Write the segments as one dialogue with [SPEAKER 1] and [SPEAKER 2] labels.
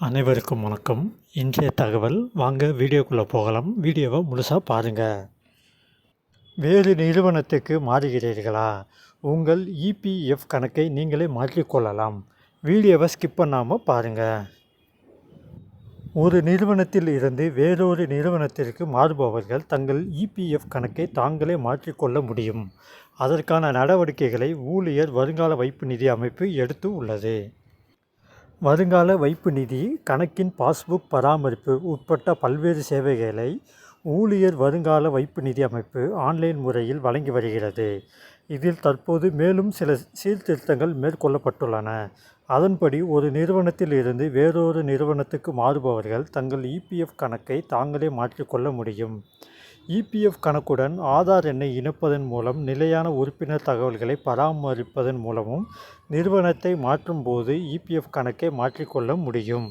[SPEAKER 1] அனைவருக்கும் வணக்கம். இன்றைய தகவல் வாங்க வீடியோக்குள்ளே போகலாம். வீடியோவை முழுசாக பாருங்கள் வேறு நிறுவனத்துக்கு மாறுகிறீர்களா? உங்கள் இபிஎஃப் கணக்கை நீங்களே மாற்றிக்கொள்ளலாம். வீடியோவை ஸ்கிப் பண்ணாமல் பாருங்கள் ஒரு நிறுவனத்தில் இருந்து வேறொரு நிறுவனத்திற்கு மாறுபவர்கள் தங்கள் இபிஎஃப் கணக்கை தாங்களே மாற்றிக்கொள்ள முடியும். அதற்கான நடவடிக்கைகளை ஊழியர் வருங்கால வைப்பு நிதி அமைப்பு எடுத்து உள்ளது. வருங்கால வைப்பு நிதி கணக்கின் பாஸ்புக் பராமரிப்பு உட்பட்ட பல்வேறு சேவைகளை ஊழியர் வருங்கால வைப்பு நிதி அமைப்பு ஆன்லைன் முறையில் வழங்கி வருகிறது. இதில் தற்போது மேலும் சில சீர்திருத்தங்கள் மேற்கொள்ளப்பட்டுள்ளன. அதன்படி ஒரு நிறுவனத்தில் இருந்து வேறொரு நிறுவனத்துக்கு மாறுபவர்கள் தங்கள் இபிஎஃப் கணக்கை தாங்களே மாற்றிக்கொள்ள முடியும். இபிஎஃப் கணக்குடன் ஆதார் எண்ணை இணைப்பதன் மூலம் நிலையான உறுப்பினர் தகவல்களை பராமரிப்பதன் மூலமும் நிறுவனத்தை மாற்றும் போது இபிஎஃப் கணக்கை மாற்றிக்கொள்ள முடியும்.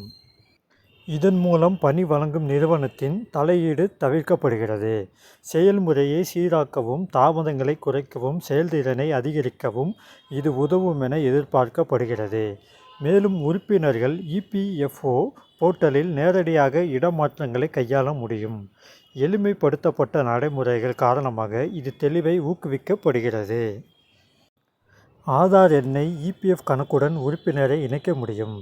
[SPEAKER 1] இதன் மூலம் பணி வழங்கும் நிறுவனத்தின் தலையீடு தவிர்க்கப்படுகிறது. செயல்முறையை சீராக்கவும் தாமதங்களை குறைக்கவும் செயல்திறனை அதிகரிக்கவும் இது உதவும் என எதிர்பார்க்கப்படுகிறது. மேலும் உறுப்பினர்கள் இபிஎஃப்ஓ போர்ட்டலில் நேரடியாக இடமாற்றங்களை கையாள முடியும். எளிமைப்படுத்தப்பட்ட நடைமுறைகள் காரணமாக இது தெளிவை ஊக்குவிக்கப்படுகிறது. ஆதார் எண்ணை இபிஎஃப் கணக்குடன் உறுப்பினரை இணைக்க முடியும்.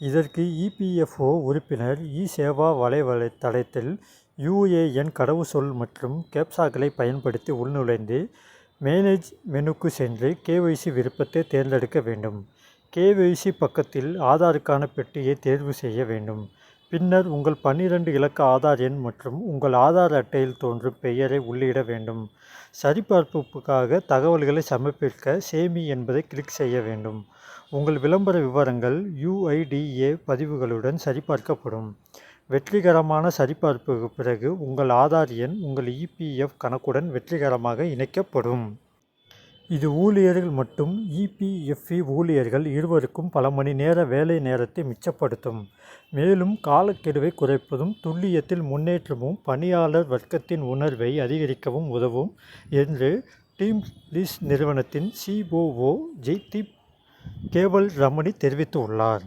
[SPEAKER 1] இதற்கு இபிஎஃப்ஓ உறுப்பினர் இ சேவா வலைவலைத்தளத்தில் யுஏஎன் கடவுச்சொல் மற்றும் கேப்சாக்களை பயன்படுத்தி உள்நுழைந்து மேனேஜ் மெனுக்கு சென்று கேஒய்சி விருப்பத்தை தேர்ந்தெடுக்க வேண்டும். கேஒய்சி பக்கத்தில் ஆதாருக்கான பெட்டியை தேர்வு செய்ய வேண்டும். பின்னர் உங்கள் பன்னிரண்டு இலக்க ஆதார் எண் மற்றும் உங்கள் ஆதார் அட்டையில் தோன்றும் பெயரை உள்ளிட வேண்டும். சரிபார்ப்புக்காக தகவல்களை சமர்ப்பிக்க சேமி என்பதை கிளிக் செய்ய வேண்டும். உங்கள் விளம்பர விவரங்கள் யுஐடிஏ பதிவுகளுடன் சரிபார்க்கப்படும். வெற்றிகரமான சரிபார்ப்புக்கு பிறகு உங்கள் ஆதார் எண் உங்கள் இபிஎஃப் கணக்குடன் வெற்றிகரமாக இணைக்கப்படும். இது ஊழியர்கள் மற்றும் இபிஎஃப்இ ஊழியர்கள் இருவருக்கும் பல மணி நேர வேலை நேரத்தை மிச்சப்படுத்தும். மேலும் காலக்கெடுவை குறைப்பதும் துல்லியத்தில் முன்னேற்றமும் பணியாளர் வர்க்கத்தின் உணர்வை அதிகரிக்கவும் உதவும் என்று டீம் லீஸ் நிறுவனத்தின் சிஓஓ ஜெய்தீப் கேவல் ரமணி தெரிவித்துள்ளார்.